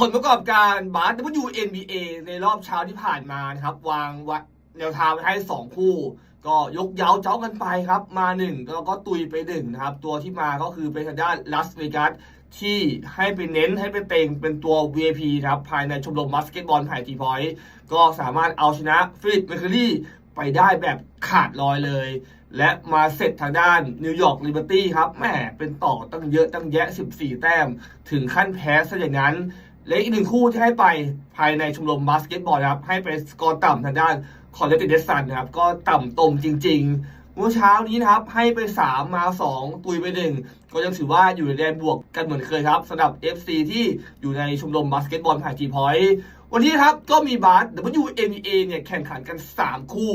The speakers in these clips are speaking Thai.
ผลประกอบการบาส WNBA ในรอบเช้าที่ผ่านมานะครับ วางวัดแนวทางไว้ให้ 2 คู่ ก็ยกเย้าเจ้ากันไปครับ มา1แล้วก็ตุยไป1นะครับ ตัวที่มาก็คือเป็นทางด้านลาสเวกัสที่ให้ไปเน้นให้ไปเต็งเป็นตัว VIP นะครับภายในชมรมบาสเกตบอลไผ่ทีพอยต์ก็สามารถเอาชนะฟิลิปเมคเคอรี่ไปได้แบบขาดลอยเลย และมาเสร็จทางด้านนิวยอร์กลิเบอร์ตี้ครับแหมเป็นต่อตั้งเยอะตั้งแยะ 14 แต้ม ถึงขั้นแพ้ซะอย่างนั้น และอีกหนึ่งคู่ที่ให้ไปภายในชมรมบาสเกตบอลนะครับ ให้ไปสกอร์ต่ำทางด้านคอนเนติเดสันนะครับ ก็ต่ำตมจริง ๆ เมื่อเช้านี้นะครับ ให้ไป 3 มา 2 ตุยไป 1 ก็ยังถือว่าอยู่ในแดนบวกกันเหมือนเคยครับสำหรับ FC ที่อยู่ในชมรมบาสเกตบอลผ่านทีพอยต์วันนี้นะครับก็มีบาส WNBA เนี่ยแข่งขันกัน 3 คู่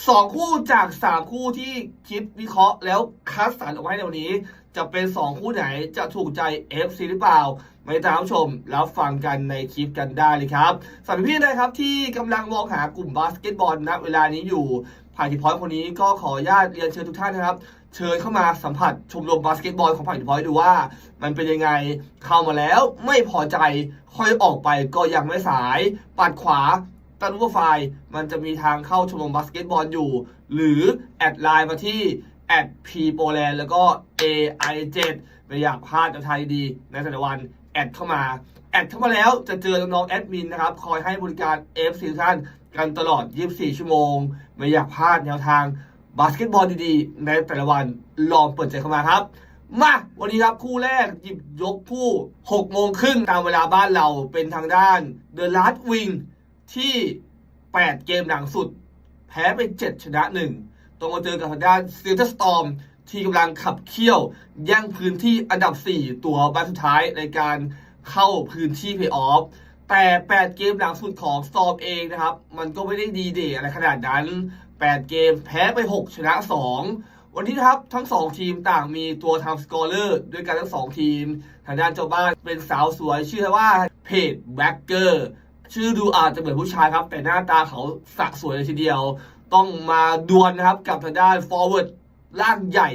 2คู่จาก3คู่ที่คิดวิเคราะห์แล้วคัดสรรออกมาให้ในวันนี้ จะเป็น2คู่ไหนจะถูกใจ FC หรือเปล่าไม่ตามชมแล้วฟังกันในคลิปกันได้เลยครับสำหรับพี่นะครับที่กำลังมองหากลุ่มบาสเกตบอลณเวลานี้อยู่ผ่านทีพอยต์คนนี้ก็ขออนุญาตเรียนเชิญทุกท่านนะครับ เชิญเข้ามาสัมผัสชมรมบาสเกตบอลของผ่านทีพอยต์ดูว่า มันเป็นยังไงเข้ามาแล้วไม่พอใจค่อยออกไปก็ยังไม่สาย ปัดขวา ตันรูปไฟล์มันจะมีทางเข้าชมรมบาสเกตบอลอยู่ หรือแอดไลน์มาที่แอดพีโปแลนด์แล้วก็ AI7 ไม่อยากพลาดจะไทยดีในแต่ละวันแอดเข้ามาแอดเข้ามาแล้วจะเจอน้องแอดมินนะครับ คอยให้บริการ F ซีซั่นกันตลอด 24 ชั่วโมง ไม่อยากพลาดแนวทางบาสเกตบอลดีๆ ในแต่ละวันลองเปิดใจเข้ามาครับ มาวันนี้ครับคู่แรกหยิบยกคู่ 6 โมงครึ่งตามเวลาบ้านเราเป็นทางด้านเดอะลัสวิง ที่ 8 เกมหลังสุด แพ้ไป 7 ชนะ 1ต้องมาเจอกับทางด้านซีเตอร์สตอมที่กำลังขับเคี่ยวแย่งพื้นที่อันดับ 4 ตัวบ้านสุดท้ายในการเข้าพื้นที่เพย์ออฟแต่ 8 เกมหลังสุดของสตอมเองนะครับ มันก็ไม่ได้ดีเดย์อะไรขนาดนั้น 8 เกมแพ้ไป 6 ชนะ 2 วันนี้นะครับทั้ง 2 ทีมต่างมีตัวทำสกอร์เลอร์ด้วยกันทั้ง 2 ทีม ทางด้านเจ้าบ้านเป็นสาวสวยชื่อว่าเพจแบ็กเกอร์ ชื่อดูอาจจะเหมือนผู้ชายครับ แต่หน้าตาเขาสะสวยเลยทีเดียว ต้องมาดวลนะครับกับทางด้าน forward ร่างใหญ่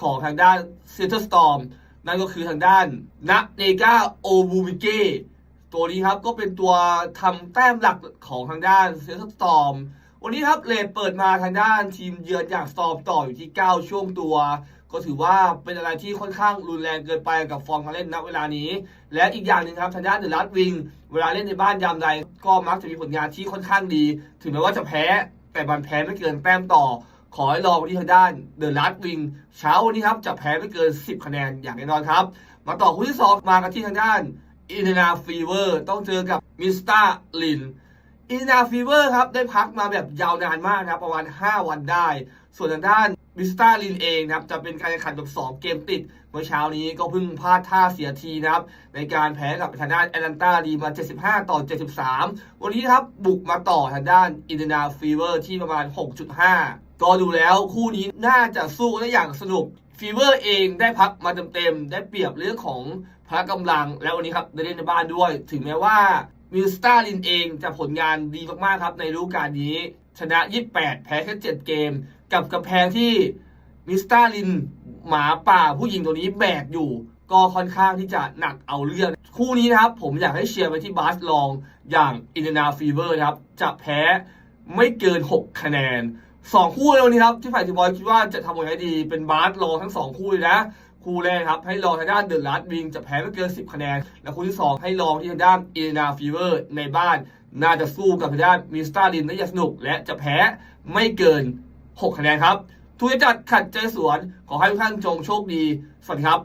ของทางด้าน c e n t e r Storm นั่นก็คือทางด้านนะเนกาโอบูบิเกตัวนี้ครับก็เป็นตัวทำแต้มหลักของทางด้าน c e n t e r Storm วันนี้ครับเลดเปิดมาทางด้านทีมเยือนอย่าง Storm ต่ออยู่ที่ 9 ช่วงตัว ก็ถือว่าเป็นอะไรที่ค่อนข้างรุนแรงเกินไปกับฟอร์มการเล่นณเวลานี้ และอีกอย่างหนึ่งครับทางด้านเดอะลัดวิงเวลาเล่นในบ้านยามใดก็มักจะมีผลงานที่ค่อนข้างดี ถึงแม้ว่าจะแพ้ แต่มันแพ้ไม่เกินแต้มต่อ ขอให้รอวันที่ทางด้านเดอะลัดวิงเช้าวันนี้ครับจะแพ้ไม่เกิน 10 คะแนนอย่างแน่นอนครับ มาต่อคู่ที่ 2 มากันที่ทางด้านอินเทนาฟีเวอร์ต้องเจอกับมิสตาลิน อินนาฟีเวอร์ครับได้พักมาแบบยาวนานมากนะครับประมาณ 5 วันได้ ส่วนทางด้านบิสตาลินเองนะครับจะเป็นการแข่งขันแบบ2เกมติด เมื่อเช้านี้ก็เพิ่งพลาดท่าเสียทีนะครับ ในการแพ้กับทางด้านแอตแลนตาดีมา 75 ต่อ 73 วันนี้ครับบุกมาต่อทางด้านอินนาฟีเวอร์ที่ประมาณ 6.5 ก็ดูแล้วคู่นี้น่าจะสู้กันได้อย่างสนุกฟีเวอร์เองได้พักมาเต็มๆ ได้เปรียบเรื่องของพละกำลัง และวันนี้ครับได้เล่นในบ้านด้วย ถึงแม้ว่า มิลสตาลินเองจะผลงานดีมากๆครับในฤดูกาลนี้ ชนะ 28 แพ้แค่ 7 เกม กับกำแพงที่มิลสตาลินหมาป่าผู้หญิงตัวนี้แบกอยู่ ก็ค่อนข้างที่จะหนักเอาเรื่อง คู่นี้นะครับ ผมอยากให้เชียร์ไปที่บาสลองอย่างอินเดนาฟีเวอร์นะครับ จะแพ้ไม่เกิน 6 คะแนน 2 คู่ในวันนี้ครับ ที่ฝ่ายทีบอยคิดว่าจะทำผลงานดีเป็นบาสลองทั้ง 2 คู่เลยนะ คู่แรกครับ ให้ลองทางด้านเดอะลัดวิงจะแพ้ไม่เกิน 10 คะแนน และคู่ที่ 2 ให้ลองที่ทางด้านอินนาฟีเวอร์ในบ้าน น่าจะสู้กับทางด้านมิสตาลินได้อย่างสนุก และจะแพ้ไม่เกิน 6 คะแนนครับทุกจัดขัดใจสวนขอให้ทุกท่านจงโชคดี สวัสดีครับ